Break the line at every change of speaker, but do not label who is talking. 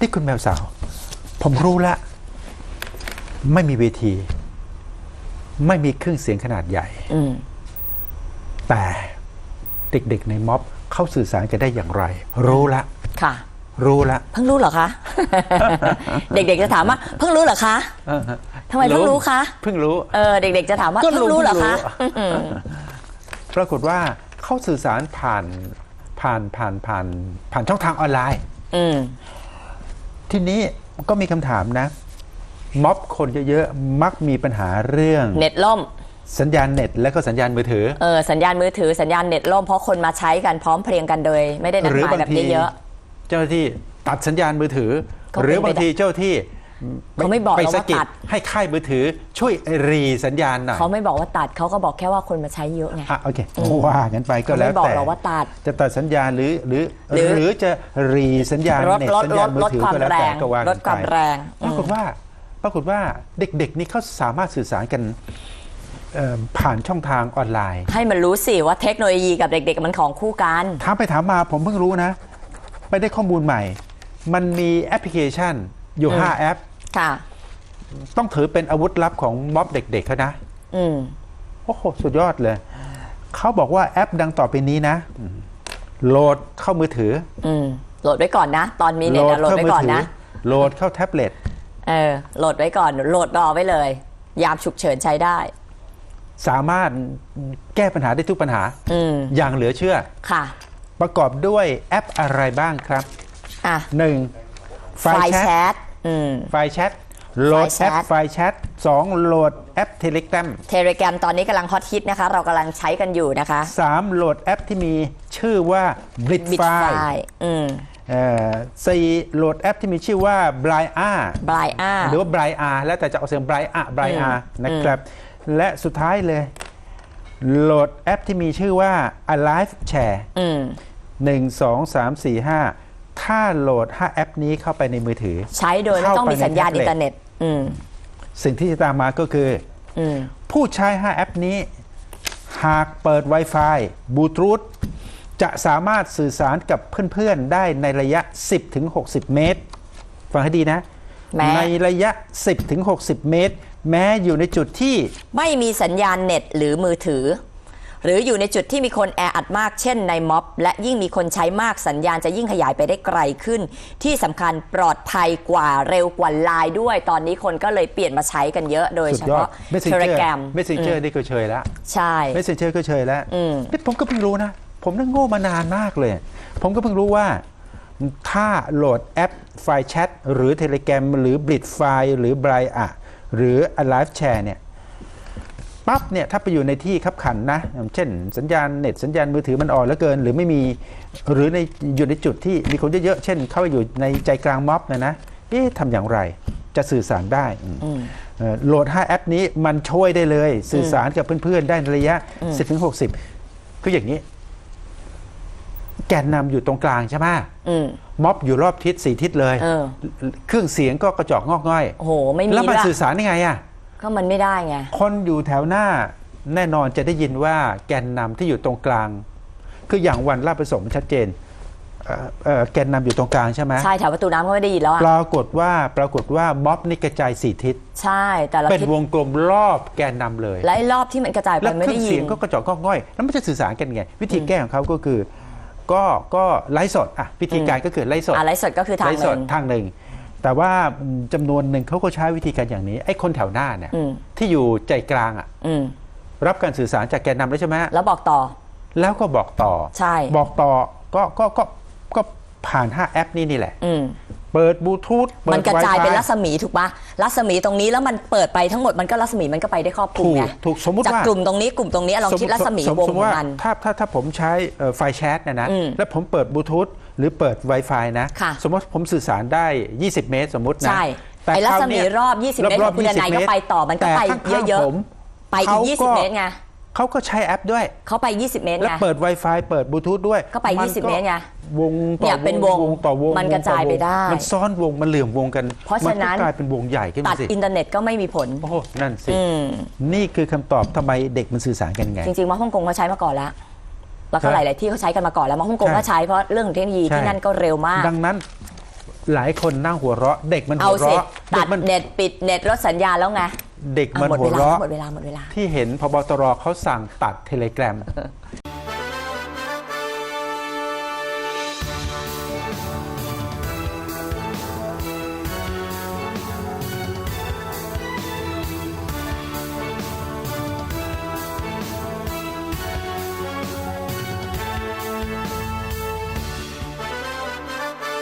ที่คุณแมวสาว ผมรู้ละ ไม่มีเวที ไม่มีเครื่องเสียงขนาดใหญ่
อืม
แต่เด็กๆในม็อบเข้าสื่อสารกันได้อย่างไร รู้ละ
ค่ะ
รู้ละ
เพิ่งรู้เหรอคะ เด็กๆจะถามว่าเพิ่งรู้เหรอคะ
เออฮะ
ทำไมเพิ่งรู้คะ
เพิ่งรู้
เออเด็ก ๆจะถามว่า
ก็
เพิ่งรู้เหรอคะ
เพิ่งรู้ปรากฏว่าเข้าสื่อสารผ่านผ่านผ่านผ่านผ่านช่องทางออนไลน์
อืม
ทีนี้ก็มีคำถามนะ ม็อบคนเยอะๆ มักมีปัญหาเรื่อง
เน็ตล่ม
สัญญาณเน็ตและก็สัญญาณมือถือ
เออสัญญาณมือถือสัญญาณเน็ตล่มเพราะคนมาใช้กันพร้อมเพรียงกันโดย ไม่ได้นัด
หรือ
หมาย
บาง
แบบ
ที
เยอะ
เจ้าหน้าที่ตัดสัญญาณมือถือ
ก็เป็น
หรือบางทีเจ้าหน้าที่
เขาไม่บอก
ไป
เราว่า
สะกิด
ตัด
ให้ค่ายมือถือช่วยรีสัญญาณหน่อย
เขาไม่บอกว่าตัดเขาก็บอกแค่ว่าคนมาใช้เยอะไง
อะโอเคว่างั้นไปก็
เขา
แล้ว
ไม่บอก
แต่
เราว่าตัด
จะตัดสัญญาณหรือหรือ
หรือ
หรือจะรีสัญญาณ
ลด
เน็ต
ลด
สัญญาณมือ
ลด
ถือ
ความ
ก็แล้ว
แร
แต่
ง
ก็ว่า
ล
กั
ด
น
ความ
ไป
แรง
ปรากฏว่าปรากฏว่าเด็กๆนี่เขาสามารถสื่อสารกันเอ่อผ่านช่องทางออนไลน์
ให้มันรู้สิว่าเทคโนโลยีกับเด็ก ๆ มันของคู่กัน
ถามไปถามมาผมเพิ่งรู้นะ ไปได้ข้อมูลใหม่ มันมีแอปพลิเคชันอยู่
อืม
5แอป
ค่ะ
ต้องถือเป็นอาวุธลับของม็อบเด็กๆเขานะ
อืม
โอ้โหสุดยอดเลย เขาบอกว่าแอปดังต่อไปนี้นะ โหลดเข้ามือถือ
อืมโหลดไว้ก่อนนะ ตอนมีเน็ตอะโหลดไว้ก่อนนะ
โหลดเข้าแท็บเล็ต
เออ โหลดไว้ก่อน โหลดรอไว้เลย ยามฉุกเฉินใช้ได้
สามารถแก้ปัญหาได้ทุกปัญหา
อืม
อย่างเหลือเชื่อ
ค่ะ
ประกอบด้วยแอปอะไรบ้างครับ
อะ
1.
ไฟล์แชทอืม
ไฟล์แชทโหลด
ไฟล์แช
แอ
ท
ปไฟล์แชท 2. โหลดแอป Telegram
เทเลแกรมตอนนี้กำลังฮอตฮิตนะคะ เรากำลังใช้กันอยู่นะคะ
3. โหลดแอปที่มีชื่อว่า
บิดไฟ
Bitfy
ล์อืม
เอ่อสี่โหลดแอปที่มีชื่อว่า b r i a
บลายอ้า
หรือว่า b r i a แล้วแต่จะเอาเสียง b r i a b r i a นะครับ และสุดท้ายเลย โหลดแอปที่มีชื่อว่า Alive Share
อืม
1 2 3 4 5 ถ้าโหลด5แอปนี้เข้าไปในมือถือ
ใช้โดยไม่ต้องมีสัญญาณ
เข้าไปในแท็บเล็ต
อินเทอร์เน็ตอืม
สิ่งที่จะตามมาก็คือ
อืม
ผู้ใช้5แอปนี้ หากเปิด Wi-Fi บลูทูธจะสามารถสื่อสารกับเพื่อนๆ ได้ในระยะ 10-60 เมตร ฟังให้ดีนะ
แม้
ในระยะ 10-60 เมตร แม้อยู่ในจุดที่
ไม่มีสัญญาณเน็ตหรือมือถือ หรืออยู่ในจุดที่มีคนแออัดมากเช่นในม็อบ และยิ่งมีคนใช้มากสัญญาณจะยิ่งขยายไปได้ไกลขึ้น ที่สำคัญปลอดภัยกว่าเร็วกว่าไลน์ด้วย ตอนนี้คนก็เลยเปลี่ยนมาใช้กันเยอะโดย
สุ
เฉ
ดยอด
พาะ
Messenger
Telegram
Messenger นี่ก็เชยแล้ว
ใช่
Messenger ก็เชยแล้ว
อืม
นี่ผมก็เพิ่งรู้นะ ผมนั่งโง่มานานมากเลย ผมก็เพิ่งรู้ว่าถ้าโหลดแอปไฟล์แชทหรือ Telegram หรือ b l i t ไฟล์หรือ b r i a หรือ Alive Share เนี่ย ปั๊บเนี่ยถ้าไปอยู่ในที่ขับขันนะอย่างเช่น สัญญาณเน็ตสัญญาณมือถือมันอ่อนเหลือเกิน หรือไม่มีหรือในอยู่ในจุดที่มีคนเยอะๆเช่น เข้าไปอยู่ในใจกลางม็อบนะนะเอ๊ะทำอย่างไรจะสื่อสารได้อืมเอ่อโหลด 5 แอปนี้มันช่วยได้เลย สื่อสารกับเพื่อนๆ ได้ในระยะ 10-60 คืออย่างนี้ แกนนำอยู่ตรงกลางใช่ไหม
อืม
ม็อบอยู่รอบทิศสี่ทิศเลย
เออ
เครื่องเสียงก็กระจอกงอกง่อย
โอ้โหไม่มี
แล้วมัน
ด้วย
สื่อสารยังไงอะ
ก็มันไม่ได้ไง
คนอยู่แถวหน้าแน่นอนจะได้ยินว่าแกนนำที่อยู่ตรงกลาง คืออย่างวันราชประสงค์ชัดเจนเอ่อเอ่อแกนนำอยู่ตรงกลางใช่ไหม
ใช่แถวประตูน้ำก็ไม่ได้ยินแล้วอะ
ปรากฏว่าปรากฏว่าม็อบนี่กระจายสี่ทิศ
ใช่แต่ละ
เป็น
ทิศ
วงกลมรอบแกนนำเลย
และไอ้รอบที่มันกระจายไป
แล้ว
ไม่
เครื่
ได้
อง
ยิ
เสีย
น
งก็กระจอกงอกง่อยแล้วมันจะสื่อสารกันไง วิธีแก้ของเขาก็คือ ก็ก็ไลฟ์สดอะวิธีการก็คือไลฟ์สด
อะไรสดก็คือทาง
ไลฟ์
ห
ส
นึ่
ด
ง
ทางหนึ่ง แต่ว่าอืมจำนวนหนึ่งเขาก็ใช้วิธีการอย่างนี้ไอ้คนแถวหน้าเนี่ย
อืม
ที่อยู่ใจกลางอะ
อืม
รับการสื่อสารจากแกนนำแล้วใช่ไหม
แล้วบอกต่อ
แล้วก็บอกต่อ
ใช่
บอกต่อก็ก็ก็ก็ผ่าน 5 แอปนี้นี่แหละ
อืม
เปิดบลูทูธเปิด
มันกระจายเป็น
Wi-Fi
รัศมีถูกปะรัศมีตรงนี้แล้วมันเปิดไปทั้งหมดมันก็รัศมีมันก็ไปได้ครอบคลุม
ถูก
ไง
ถูกสมมุติ
จาก
ว่าก
ลุ่มตรงนี้กลุ่มตรงนี้ลองคิดรัศมี
ส
วง
ส
ข
ติ
อง
ว่า
มัน
ถ้าถ้าถ้าผมใช้เอ่อไฟล์แชทเนะนะ
อืม
แล้วผมเปิดบลูทูธหรือเปิด Wi-Fi นะ
ค่ะ
สมมติผมสื่อสารได้ 20 เมตรสมมตินะ
ใช่
แต่
ไอ้รัศมี
คาวนี้
รอบ20เมตรของคุณนายก็ไปต่อมันก็ไป
แต่ข้างๆ
เยอะๆ
ผม
ไปอีก
ขา
20เมตรไง
เขาก็ใช้แอปด้วย
เขาไป 20 เมตร
แล้ว
ไง
เปิด Wi-Fi เปิดบลูทูธด้วย
ก็ไป
น
20 เมตรไง
วงต่อ
เนี่ยเป็นวง
ต่อวง
มันกระจาย
วงต่อวง
ไปได้
มันซ้อนวงมันเหลื่อมวงกัน
เพราะฉะนั้น
มัก็กลายเป็นวงใหญ่ขึ้น
ตั
มา
ด
สิ
อินเทอร์เน็ตก็ไม่มีผล
โอ้โหนั่นสิ
อืม
นี่คือคำตอบทำไมเด็กมันสื่อสารกันไง
จริงๆมาฮ่องกงเขาใช้มาก่อนแล้วแล้วก็
ใช่
หลายๆที่เขาใช้กันมาก่อนแล้วมาฮ่องกง
ใช่
ก็ใช้เพราะเรื่องของเทคโนโลยี
ใช่
ที่นั่นก็เร็วมาก
ดังนั้นหลายคนนั่งหัวเราะ เด็กมัน
เอา
หัว
สิ
เราะ
ตั
เด็
ด
กมัน
เน็ตปิดเน็ตลดสัญญาณแล้วไง
เด็ก
อะ
มัน
หมด
หั
เว
ว
ลา
เราะ
หมดเวลาหมดเวลา
ที่เห็นพบตรเขาสั่งตัดเทเลแกรม